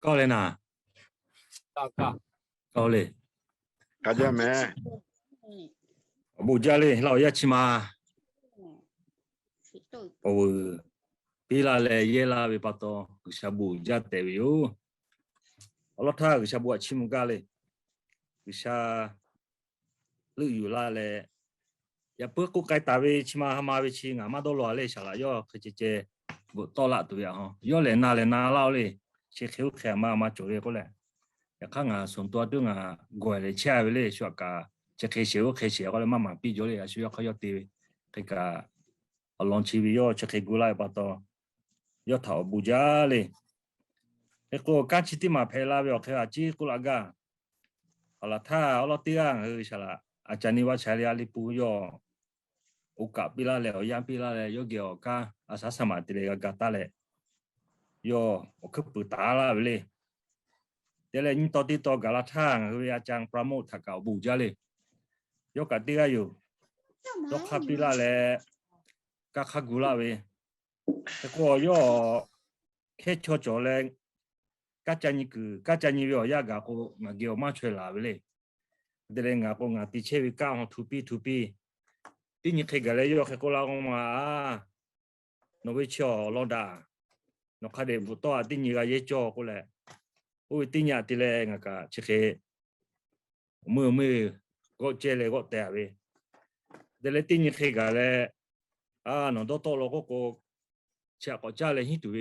Câu lên à? Câu câu. Câu lên. Cá gia mẹ. Bù gia lên, lão gia là lệ ye là bị bắt to, cứ sa bù gia tế biểu. Allah tha cứ sa bù chi lên. Cứ sa lưu là lệ. Ya dạ bước cũng cái tà về chi mà ham về chi ngã mà đâu lo lệ sao chế chế. Bộ to lạ tụi ya na lệ na lao lệ. ชื่อเขียวแค่มามาจูเรก็เลยอยากข้างอ่ะส่วนตัวตัวงา่กวยเลยเชื่อไปเลยชัวกาเชคเขาเขาเชียวก็เลยมามาปีจูเรชัวเขายากตีเขาก็ลองชีวิตย่อเชคกุไลปัตตอยอดถาวบูจาเลย เอกูการชิติมาเพลาเบลอกเขาจีกุลากาเอาละถ้าเอาละเตี้ยงเออใช่ลาอาจารย์นิวาชชัยาลิปูยอโอกาสพิลาเล้ยามพิลาเล้ยกเกี่ยวกับอาสาสมัครติเลกากาตาเลยยอมคือปุตตาละเลยเดี๋ยวนี้ตอนที่ตอกระทา่งคือยาจารยประโมทขัก่าบูจาเลย ยกกันเตี้ยอยู่ ยกขับปีละเลยก็ขักกุลาเว้แต่ก็ยอแค่ชั่วจอเลยก็จะนี่คือก็จะนี่วิวยากาโกมาเกี่ยวมาช่วยลาเลยเดี๋ยวงาปงงาติเชวิก้างทุบีทุบีที่นี่เคยกันเลยยอแค่กูละกมาโนวิชอลอดานกขดเดบุตัวติญิกาเยจอกุแหละอุยติญาติเลงกะชิเคเมื่อมือก็เจเลก็แต่เว เดลติญิเคกะเลอานนดตโลกโกชะกจาเลหิตุเว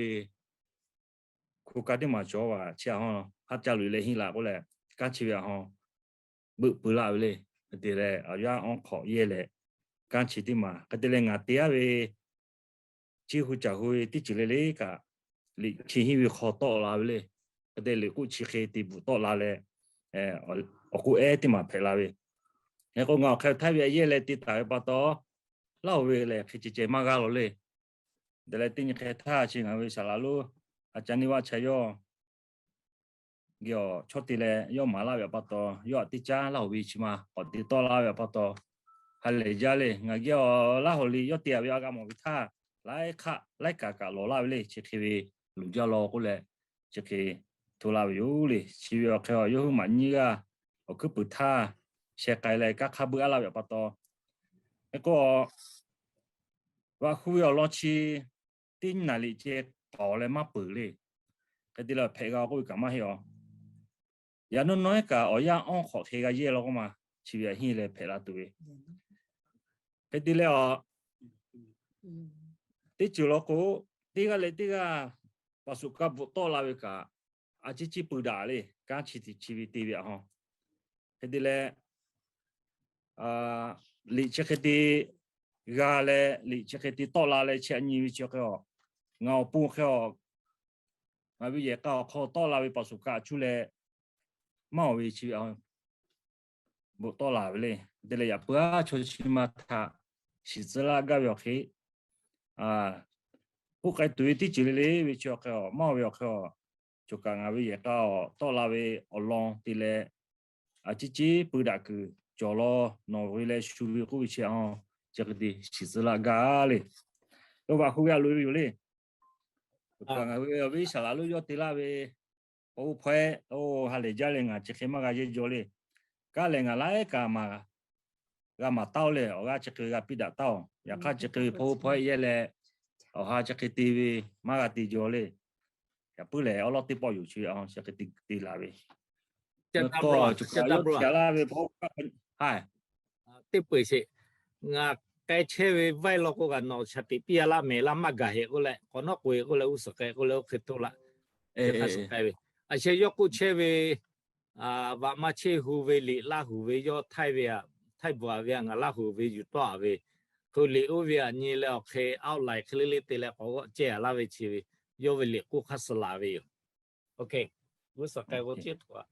คุกาเดมาจอวาเชะฮอฮัจาลุเลหิลากุแหละกาจฉิวะฮอบึปุลาเวเลเดเลอายาองขอเยเลการชิติมากะเดเลงาเตยเวชีหุจาหุยติจุเลเลกะลิชิฮิวิขอตอลาเลอเดลิกุชิเคติบุตอลาเลเอออกุเอติมาเพลาเวเฮกงอเขาทายวเยเลติตาปะตอลาเวเลคิจิเจมากาโลเลเดลติญเาทาชิงาเวซาลาลูอาจานิวาชายอกยอชดติเลยอมาลาเวปะตอยอติจ้าลาวิชมาอดิตอลาเวปะตอฮัลเลยาเลยงั้นก็ลาฮอลลี่ยอดเตียบยากามวิท่าไล่ขะไล่กากะโลลาเปลยเช็คทีวีลูกจ้ารอกูเลยจะคือทุเราอยู่เลยชีวิตเขาอยู่มันเงอะโอ้คือปุถ้าเช็คไกลเลยก็ขับเบื่อเราอย่าปตอแล้วก็ ว่าคุยเอาลอชีติ้งนาฬิเจต่อเลยมาปืนเลยก็ที่เราเพกเอาคุยกักมาเหรออย่างน้อยก็อย่างอ้อนขอเทกันเยอะเราก็มาชีวิตให้เลยเพลาตัวเองที่เราติจุลกูติกาเลติกาปสุกับบุตรลาเวกาอาจะจิปูดาเลยการชีวิตชีวิตเดียฮะเหตุเลอ่าลิเชคตีกาเลลิเชคตีตลาเลเชนีวิเชคอเงาปูเขอมาวิเยกาขอตลาวิปสุกาชุเลมาวิชีเอาบุตรลาเลย เดี๋ยวอย่าเพื่อชดชิมาทาสิจลากาเว้อ่า不该对的这里的为求个冒为求就讲啊为也到到那位哦浪的嘞啊姐姐不打个叫了拿回来修理过一下啊这个的其实那个嘞要把后边留有嘞就讲啊为要为小路要的那位哦拍哦还来家里啊这黑马个就叫嘞家里啊来干嘛啊干嘛到嘞我啊这个啊比打到也看这个婆婆也嘞 ở ha chắc cái tivi mà là tivi e. rồi ya bữa lẽ ở lót tivi bao nhiêu chứ ông chắc cái tivi tivi là vậy chân tâm rồi chân tâm là về bao hai tivi bự xí ngà cái chế về vay lo cô gần nó chắc tivi là mẹ là mà gà hệ cô lại còn nó quê cô u usuk cái cô lại khít thôi là à chế yo cô chế về à và mà chế hù về lì la hù về yo thay về thay bùa về ngà la hù về yu tỏa về cô liệu việc như là khi ao lại khi lấy tiền là có trẻ là về chỉ vì do về liệu cũng khá là về ok với sao cái vấn tiếp quá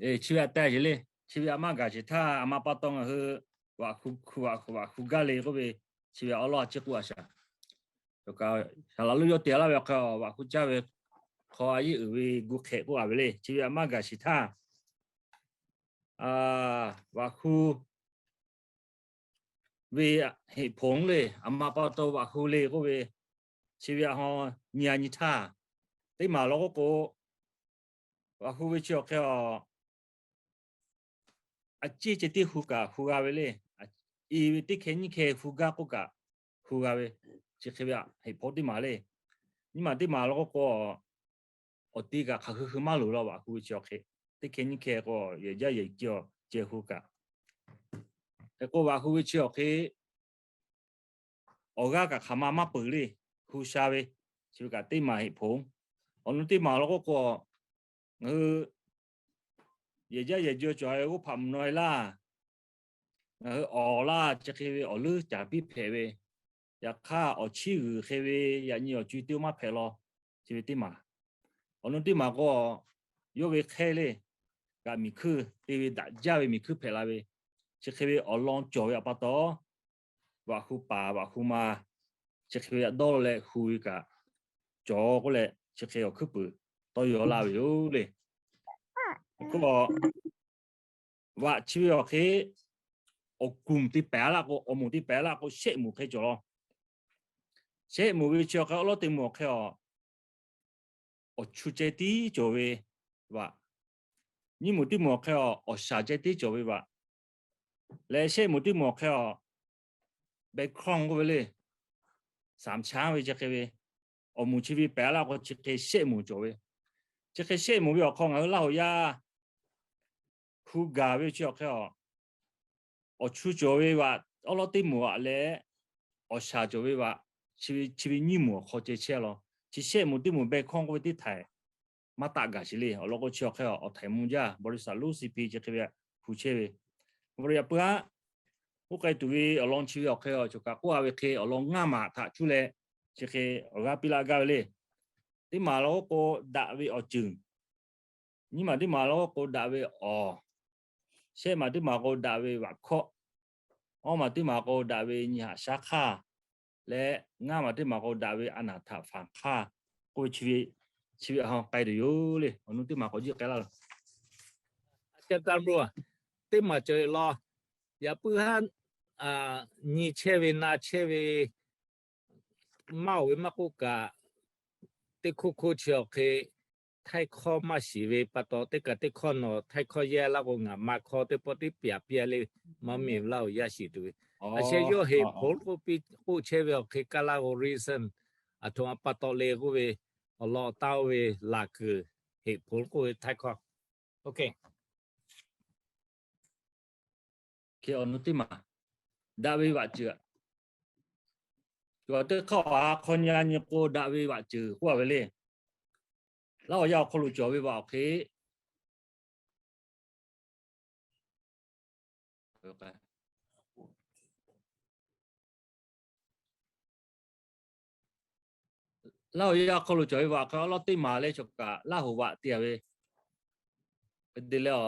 ê chỉ là tại gì chỉ là mà cái gì ta mà bắt tông à hư và khu khu và khu và khu gà lấy có về chỉ ở lo chết quá sao rồi cái là lúc đó tiền là về cái và khu cha về khó ai ở về gu khệ của à về chỉ là mà cái gì ta à và khu เวหฮพงเลยอามาปโตวะคูเลก็เวชีวิตฮอเนียนิท่าที่มาเราก็กว่าคูเวชอแค่อาจีเจติฮูกาฮูกาเวเลยอีวิติเขนิเคฮูกาปุกาฮูกาเวชีวิตเฮพอดีมาเลย นี่มาที่มาลูกก็อกอติกาคือคือมาลูเราวะาคูวิชอเคตที่เขนิเคก็เยอะๆเยอะเจีเจฮูกาแต่ก็ว่าคุยเชียวคืออกากับขมามาปืลีคูชาเวชิวกาตีมาให้ผมอันนู้นตีมาแล้วก็ก็เอออย่จ้าเยจ้าจอยก็พัมน้อยล่าเออออล่าจะคืออลือจากพี่เพวอยากฆ่าเอาชื่อเคืออยากเหนียวจุดเดียวมาเพลอชีวิตตีมาอันนู้นตีมาก็ ยกเวแค่เลยก็มีคือตีวิดาดจ้าเวมีคือเพลาเว chỉ khi bị ở long chỗ ở bắt đó và khu bà và khu mà chỉ khi ở đó là khu cả chỗ có lẽ chỉ khi ở khu bự tôi ở lao yếu đi cũng bỏ và chỉ ở khi ở cùng thì bé là có ở một thì bé là có sẽ một cái chỗ lo sẽ một cái chỗ cái lo tìm một cái ở ở chú chế tí chỗ về và nhưng một tí một cái ở ở xa chế tí chỗ về và และเช่หมดที่หมอกแค่ไบค้องก็ไปเลยสามช้าไปจะเคยอมูชีวิตแปลเราก็จะเคยเช่หมูจ่อยจะเคยเช่หมูไปออกคลองเอาเล่ายาคูกาไปเชื่อแค่ออชูจ่อยว่าอลอรติหมูอะไรออชาจ่อยว่าชีวิตชีวิตนี่หมูเขาจะเชื่อหรอชีเช่หมูที่หมูเบค้องก็ไปที่ไทยมาตากาชิลีเราก็เชื่อแค่ออกไทยมุงจ้าบริษัทลูซีพีจะเคยผู้เชื่อบริยารพื่อผู้ใกล้ตัวอลองชีวิตออกเขียจุกกัวเวเคอลองง่ามาถ้าชุเลเชคอกาปิลากาเลย ที่มาแล้ก็ดาวอจึงนี่มาที่มาแล้ก็ดาวอเชมาที่มาก็ดาววักคออมาที่มาโก็ดาวนิญาชาคาและง่ามาที่มาโก็ดาวิอนาถาฟังค่ากูชีวิตชีวิตของใคดูอยู่เลยอนุที่มาก็ยึดกันแล้วเจ้าตำรวจติมาเจอลออย่าพูดฮันอ่านี่เชวินาเชวีมาวิมากุกะติคุคุเชียวคือที่ข้อมาสีวีปะตอติกะติข้อนอที่ข้อแย่แล้วก็งามาข้อติปติเปียเปียเลยมามีเล่าย่าสีด้วยอาเชยโยเตุผลกูปิีกูเชวีคือกาลาโอริสันอะทุ่งปตอเลกูเวอลอเต้าเวลากือเหตุผลกูทักข้อโอเคคอนခေအနုတိမဒါဝจဝကျตัวเตข้าอาคนยานยโก ดาวิวัจือหัวไปเลยเราอยากคนรู้จอวิบากคโอเคเราอยากคนรู้จอวิวะเขาเราติมาเลยชกกะราหัวเตียวเวเป็นดีแล้ว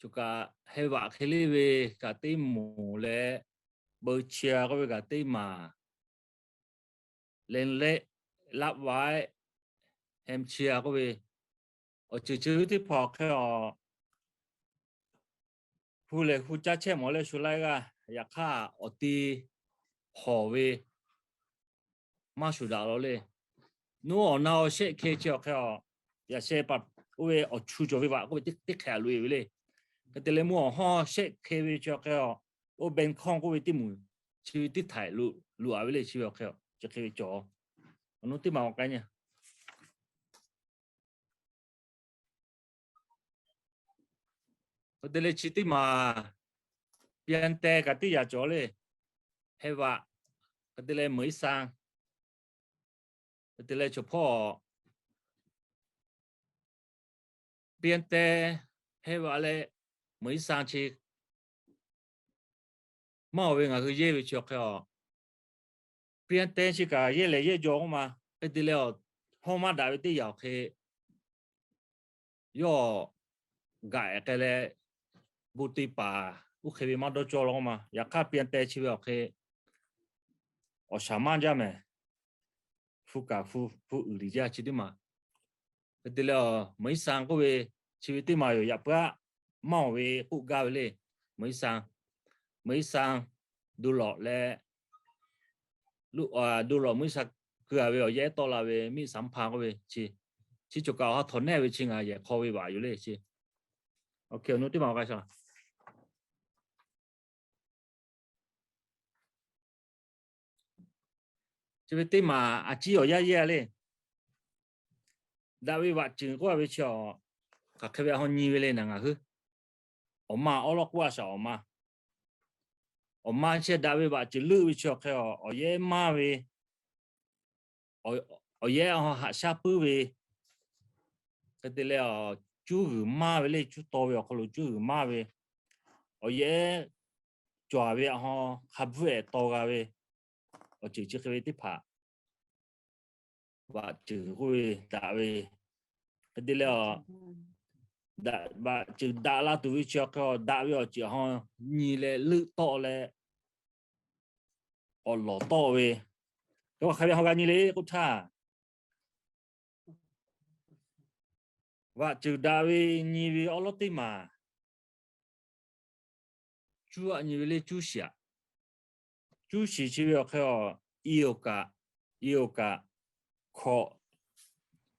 จุกาเฮวาคลิเวกาติมูเลเบอร์เชียก็เวกาติมา เลนเลรับไว้เฮมเชียก็เวโอจืจืที่พอแค่ผู้เลยผู้จ้าเช่หมอเลยชุไลก็อยากฆ่าอตีหอเว มาสุดาลเลยนู่นเอาเช่เคเจียวแค่อยากเช่ปัดเวอชูจวิวะก็ไปติดติดแขลุยไปเลย cái tê mua ho sẽ kê về cho cái họ ô bên con của về tìm mùi chứ tí thải lụ lụ áo về chứ cái họ cho kê về cho nó tí màu cái nhỉ cái tê lê chỉ tí mà biến tê cái tí giả chó lê hay vạ cái tê mới sang cái tê lê cho phò biến tê hay vạ lê มือซาชิมาเวงาคือเยี่ยวชกเขเปลี่ยนเต้นชิกาเยี่ยเลยเยี่ยงมาไอ้ดี่แล้วห้องมาได้ที่ยาวเขยย่อไก่เกลบุตรป่าอุเขวิมาดจอลงมา อยากข้าเปลี่ยนเต้นชิวเขยโอชามันจ้ามฟูกาฟูฟูอุริ้าชิดิมาไอ้ดี่แล้วไม่สังกเว ชีวิตมาอยู่อยับกะ mong về cụ gạo lên mới sang mới sang đủ lọ lệ lụ à đủ lọ mới sang cửa về ở dễ to là về mi sắm phá về chỉ chỉ chụp cậu họ thốn này về chừng à dễ khó về bảo lệ chỉ ok nó tiếp vào cái sao chứ biết tí mà à chỉ ở gia gia lên đã bị vặt chừng qua về cho các cái bé hôn nhi về lên là ngà hứ ออมาอโลกว่าชาวออมา ออมาเชดาวิบาจิลือวิชอเคอโอเยมาวีโอโอเยอฮาชาปุูวีก็เดี๋ยวจูหือมาเลยจูโตวีโอคลุจูหือมาวีโอเยจวาวเขาขับเวโตกัาวีโอจิจิเควติผาว่าจือคุยตาวีก็เดี๋ยว đã và chữ đã là tụi cho có đã bây ở chỉ họ nhì lệ lự to lệ ở lọ to về các bạn khai họ cái nhì lệ cũng thà và chữ đã về nhì về ở lọ tim mà chú ạ nhì về lệ chú xia chú xì chỉ về khai họ yêu cả yêu cả khó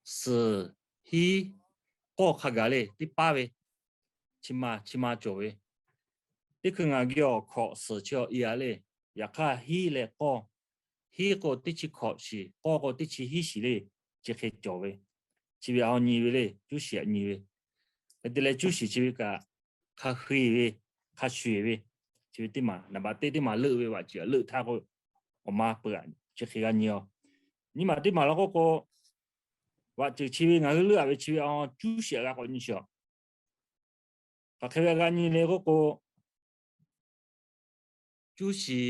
sự hi โกขากาเลติปาเวชิมาชิมาโจเวติคืองากี่ยวขอสืเชียอีอะไรอยากฆ่าฮีเลโกฮีโกติชิขอสิโกโกติชิฮีสิเลจะเขีโจเวชีวิอาหนีไปเลยจู่เสียหนีไปแต่เดี๋จู่เสีชีวิก็ขาดหาวไปขาชเวยไปชีวิตที่มาหน้าบ้านที่มาลือกไว่าจะเลือกท่าก็ออกมาเปล่าจะเขกยนเงี้ยนี่มาที่มาแล้วก็ว่าจะชีวิตเรือชีวิตอ๋อจู้เสียก่อ็นิ่งเชียแต่เทวันี่ก็โกจู้เสีย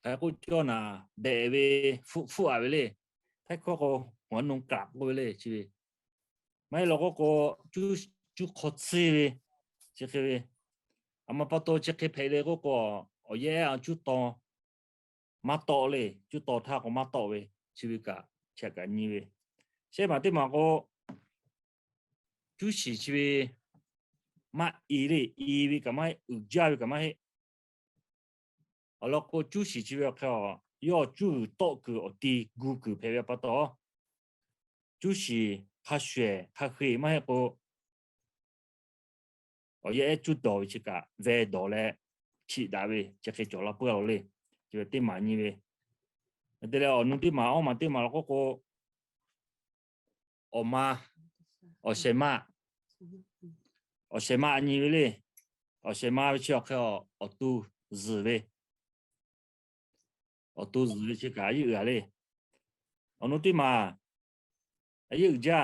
แต่ก็เจ้าหน้าเดวีฟูฟูอะไรเลยแต่ก็กัวันุ่งกลับไปเลยชีวิตไม่แล้วก็จู้จู้ขัดสีชีวิตอามาปัตัวชีวิตไปเลยก็โกอเยี่ยจู่ต่อมาต่อเลยจู่ต่อท่าก็มาต่อเวยชีวิตกะ เช่นกันนี่เลย sẽ mà tiếp mà có chú chỉ chỉ về mà ý đi ý vì cái mà ứng gia vì cái mà hết ở lúc có chú chỉ chỉ về cái họ yo chú tổ cử ở đi gu cử phải biết bắt đó chú chỉ học xuề học khỉ mà hết có ở đây chú đồ chỉ cả về đồ lệ chỉ đã về chỉ cái chỗ là bữa rồi chỉ về tiếp mà như vậy, đây là ở nông tiếp mà ông mà tiếp mà lúc có oma osema osema ni le osema chi ok o tu zi ve o tu zi ve chi ka yu ya le ono ti ma yu ja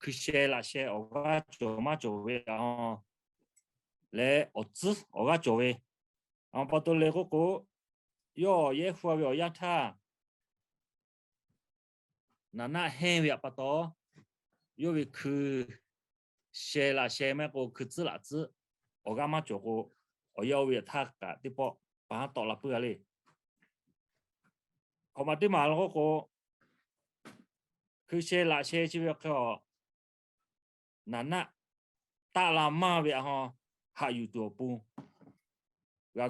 cứ xe là xe ở ga cho mà cho về là họ lẽ ở chứ ở ga chỗ về ông bắt đầu lấy cái cô yo ye khoa về yat ha นาหนาแห้เวียปะตอยวิคือเชลาเชมกคือซละซโอกามาจกโอยวีทักกะที่ปอปาตอละเปื่อเลยขมาที่มาแล้วก็คือเชลาเชชีวิตเขานั่นาตาลามาเวียฮะหาอยู่ตัวปูกะ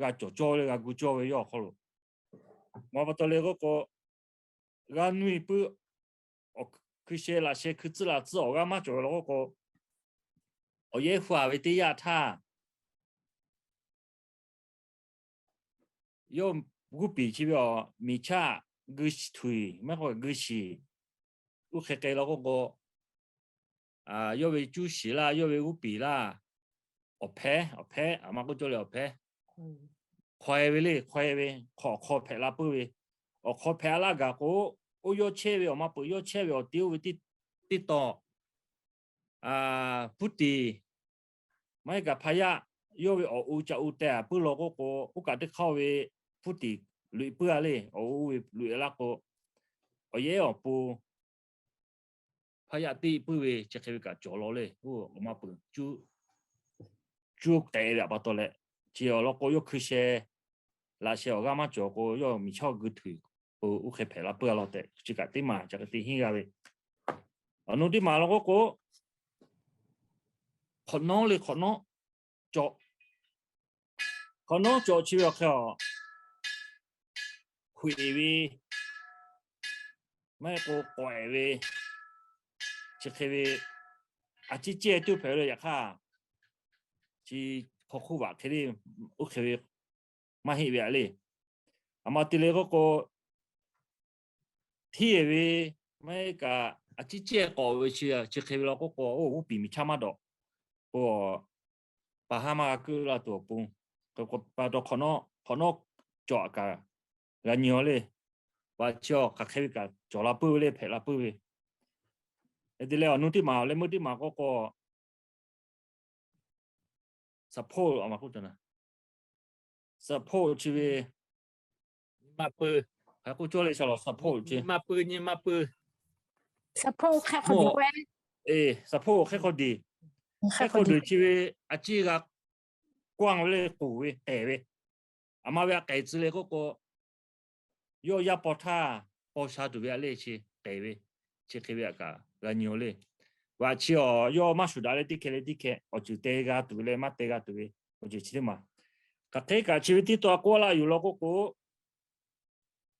กะจ่อจ่อเลยกะกูจ่อเวียเขาลูมาปะตอเลยก็กู la nu-i pă o câșe la șe câță la ță o gama ce o logo co o e hua vete ia ta eu gupi ci bio mi cha gâși tui mai ho gâși u khe kai logo co à yo ve chu shi la yo ve gupi la o pe o pe ama ko jo le o pe khoe ve le khoe ve kho kho pe la pă ve o kopela ga ko o yo cheve o ma po yo cheve o tiu ti ti to a puti mai ga phaya yo we o u cha u te pu lo ko ko u ka te khaw we puti lui pu ale o u we lui la ko o ye o pu phaya ti pu we che khe ka jo lo le u o ma pu chu chu te ya ba to le chi o lo ko yo khise la she o ga ma jo ko yo mi chao gu thui u u ke pela pua lo te chika ti ma chaka ti hinga vi anu ti ma lo ko ko khono le khono cho khono cho chi yo ke o khui vi mai ko kwai vi chi ke vi a chi che tu pe lo ya kha chi ko khu wa ke ri u ke vi ma hi vi ali ama ti le ko ko ที่เวไม่ก็อาจิเจก่อเวเชียเชเคเราก็ก่โอ้โหปีมีชามาดอกก็ปะฮามากือลาตัวปุงก็ก็ปะดอกขอนอขอนอกจาะกะระเนียวเลยว่าเจาะกะเคยกะจาะลาปื้อเลยเพลาปื้อเอดิเลอนุที่มา เลยมือที่มาก็ก็สะโพกออกมาพูดนะสะโพกชีวีมาปื้อ Aku jual insyaallah sapu je. Mapu ni mapu. Sapu kau kau di Eh, sapu kau kau di. Kau kau di cuci aci lah. Guang le ku we te we. Ama we gai zi le kau yo ya po ta po sha tu we le chi te we. Chi ke we ka la nyo le. Wa chi o yo ma shu da le di ke le di ke o ju te ga tu le ma te ga tu we. O ju chi ma. Ka te ga chi ti to ko la yu lo ko ko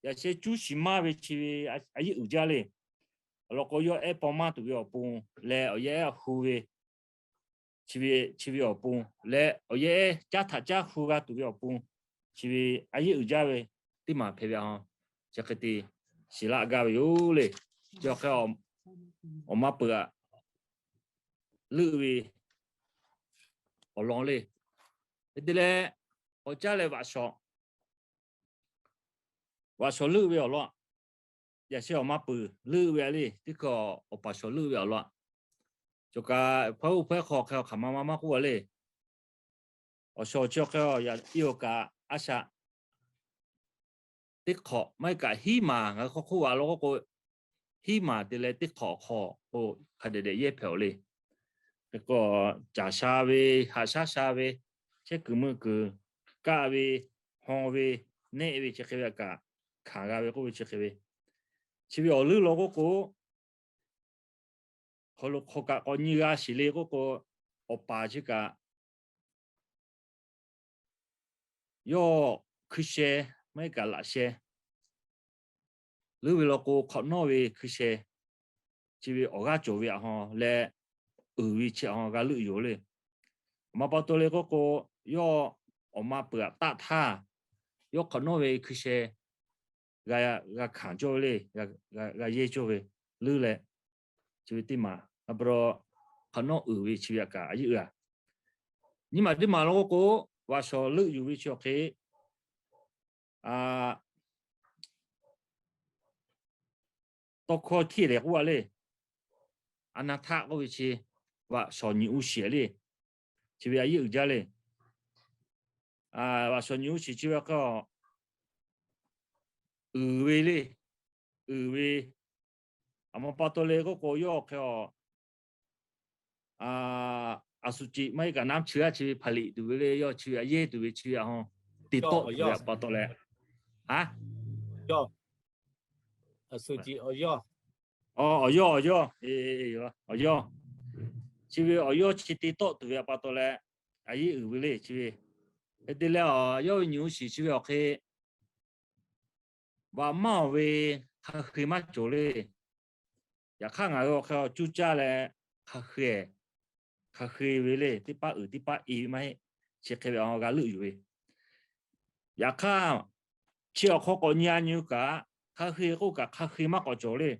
ya se chu shima ve chi ve a yi u ja le lo ko yo e po ma tu yo pu le o ye hu ve chi ve chi ve pu le o ye cha tha cha hu ga tu yo pu chi ve a yi u ja ve ti ma phe ya ha cha ke ti si la ga yo le cho ke o o ma pu a lư ve o long le de le o cha le va so ว่าชลือเวลละอย่าเชื่อมาปือลือเวลี่ที่ก็อปชลือเวลละจกาพระเพื่อขอเขาขมามามากว่าเลยอชเชื่อเขาอย่าอีโยกาอาชาติขอ ไม่กะฮีมาเขาคู่ว่าเราก็ือฮีมาติเลย ติขอขอ โอ้คดีเดียเย่เผาเลย แล้วก็จ่าชาเว หาชาชาเว เช็คมือคือกาเว ฮองเว เนเว เช็คเวกา kanga ko chi khibi chibi olu logo ko holo khoka oni ga sile ko ko opa ji ka yo khushe mai ka la she lu wi lo ko kho no wi khushe chibi oga jo wi ha le u wi che ha ga lu yo le ma pa to le ko ko yo oma pa ta tha yo kho no wi khushe ga ga khang cho le ga ga ga ye jo ve lu le chu ti ma abro khano u wi chi ya ka ai ya ni nhưng mà ma mà nó wa so số yu ở cho ke a à, tóc khoe le đẹp quá ana anh ta có vị trí so số u xie le chi ya yu ja le à và số nhiều chỉ chưa có อือวีลี่อือวีอามาปาโตเลก็โกโยกแค่อ่าอาสุจิไม่กับน้ำเชื้อชีผลิตดูเลยย่อเชื้อเย่ดูเชื้อฮะติดโตแบบปาโตเลฮะย่ออาสุจิอย่ออ๋อย่อย่อเอเอเอย่อชีวิตอย่อชีติดโตตัวแบบปาโตเลอายุอือวีเลยชีวิตเดียวล้วย่อหนูชีชีวิตโอเคว่าเมาเวคาขึ้นมาโจเลยอยากข้างอะไรเขาจูจ้าเลยคาขคือคาคือเวเลยที่ป้าอือที่ป้าอีไม่เช็คไปเอาการลืออยู่เวอยากข้าเชี่ยวข้อก่อนยานอยู่กะคาขึ้นกูกะคาขึ้นมาก็ว่จเลย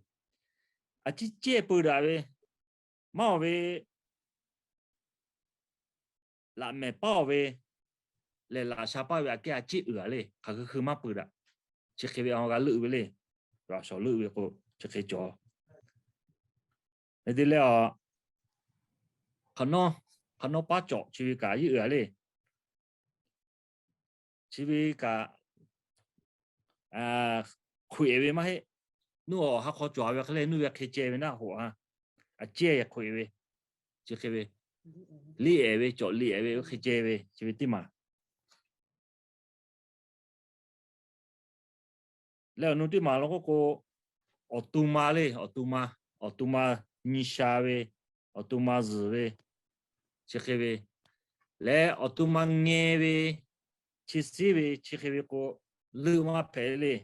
อาทิตย์เจ็บปวดอะไรเมาเวลำแม่ป้าเวเลยลาชาป้าเวอาเกียจิเอือเลยคาขึ้นมาปวดอะชิคกี้อายก็ลืมไปเลยรอสอบลืมไปก็ชิคกี้จ๋อในที่แล้วขนมขนมป้าจ๋อชีวิตกายเอื้อเลย ชีวิตกาอ่าคุยไปไหมหนู่นฮักเขาจ๋อไปเขาเลยหนูอยากเจ๊ไปหน้าหัวฮะเจ๊อยากคุยไปชิคกี้พายลีเอไปจ๋อลีเอไปเขาเจ๊ไปชีวิตที่มา那我们对马龙国国，自动化嘞，自动化，自动化，机械化，自动化设备，机械类，那自动化农业类，机械类，机械类国，农民朋友，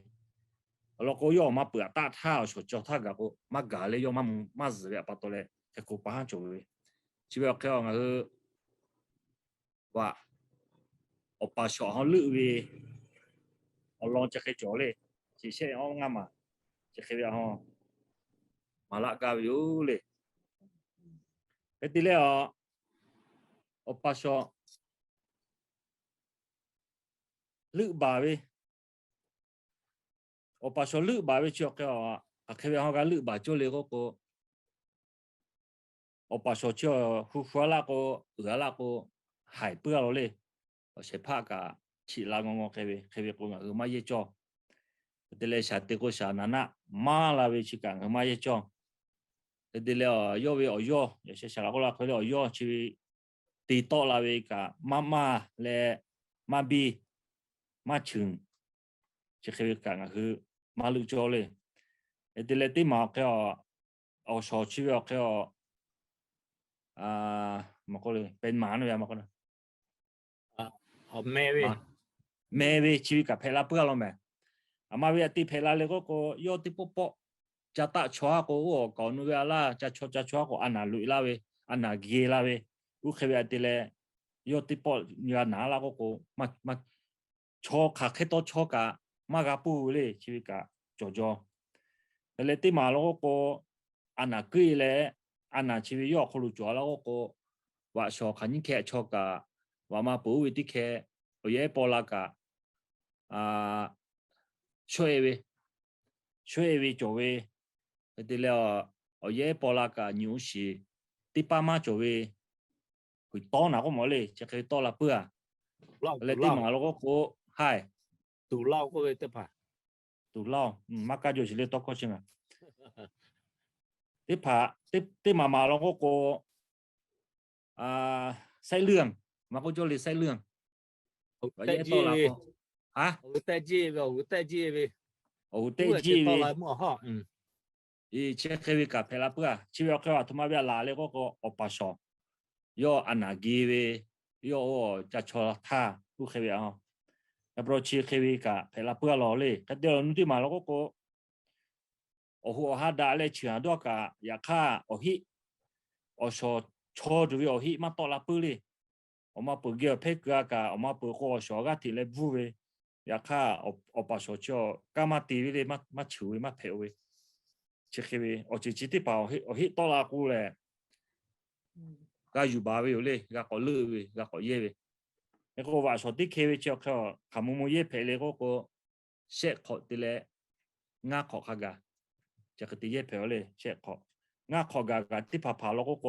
龙国要么把土法上做，土法搞，马家嘞，要么么子嘞，怕土嘞，他国不安全，机械要那个，哇，把上好设备，他弄机械做嘞。chỉ sẽ ông ngam à chỉ khi họ mà lại cao yếu lệ cái tỷ lệ họ ở ba số lự bà vi ở ba số lự bà vi chưa cái họ à khi họ cái lự bà cho lấy có cô ở ba số chưa khu phố là cô ở là cô hải bữa rồi lệ sẽ phá cả chỉ là ngon ngon cái về cái về cô mà ở mà ye cho เดี๋ยวเลยชาติกุชานานะมาลาวิชิกังมาเยจงเดี๋ยลเยโยวิออยอยเช่ชาลากลาเือออยอชีวิตีโตลาวิกะ มามา เละมาบี มาชิงชีวิตกังคือ มาลุจอเลย เดี๋ยวเลยติมาเขียวออชอชีวิตเขียวอ่ามากนเลย เป็นหมานุยมาก็เลอ่าหอาแม่วิแม่วิชีวิตกับเพลาเพื่อเราไหม amavia ti phela le ko ko yo tipo po chata chwa ko wo ko nu ya la cha cho cha chwa ko ana lu la we ana gi la we u khe ya ti le yo tipo ya na la ko ko ma ma cho kha khe to cho ka ma ga pu le chi ka cho cho le ti ma lo ko ana gi le ana chi yo ko lu cho la ko ko wa cho kha ni khe cho ka wa ma pu wi ti khe o ye po la ka a ช่วยวช่วยวจวเที่เราเอเยปลากันิวสิที่ปามาจวีคือต้อนะก็มาเลย จะเคยต้อละเพื่อแล้วที่มาเราก็คือใช่ตูเล่าก็เวทผ่าตูเล่ามากาจะเลยต้องก็ใช่ไหมที่าที่ที่มามา เราก็คืออ่าใส่เรื่อง มาก็จะเลยใส่เรื่องเอเยปลา啊，有代志个，有代志个，有代志个。到莫好，嗯。伊切克维卡佩拉布啊，只要开话他妈不拉嘞个个奥巴少，要安那基维，要哦จะชอท่าลูกเคยเอาแล้วเราชีเควิกะเพลาเพื่อรอเลยก็เดี๋ยวนู้นที่มาเราก็โกโอ้โหฮาดเลยอ้วยกะอยาโอฮิโอชอชวโอฮิต่อลเลยอ้อเ่ยวเพกอ้อโคชีเวยาค่าออาปาชชกามาตีวิเลยมัดมัดชิวมัดเผวิชิคิวิโอจิจิติเปล่าโอฮิตอลากูเลยก็อยู่บาวิเลยก็ขอลื้อวิก็ขอเย่วิเอ้กว่าสติเขวิชเขาคำมุมเย่เผลโก็กเช็คขอติเลยงาขอกากาจะกติเย่เผลเลยเช็คขอกงาขอกากา่ิปาพาโลโกโก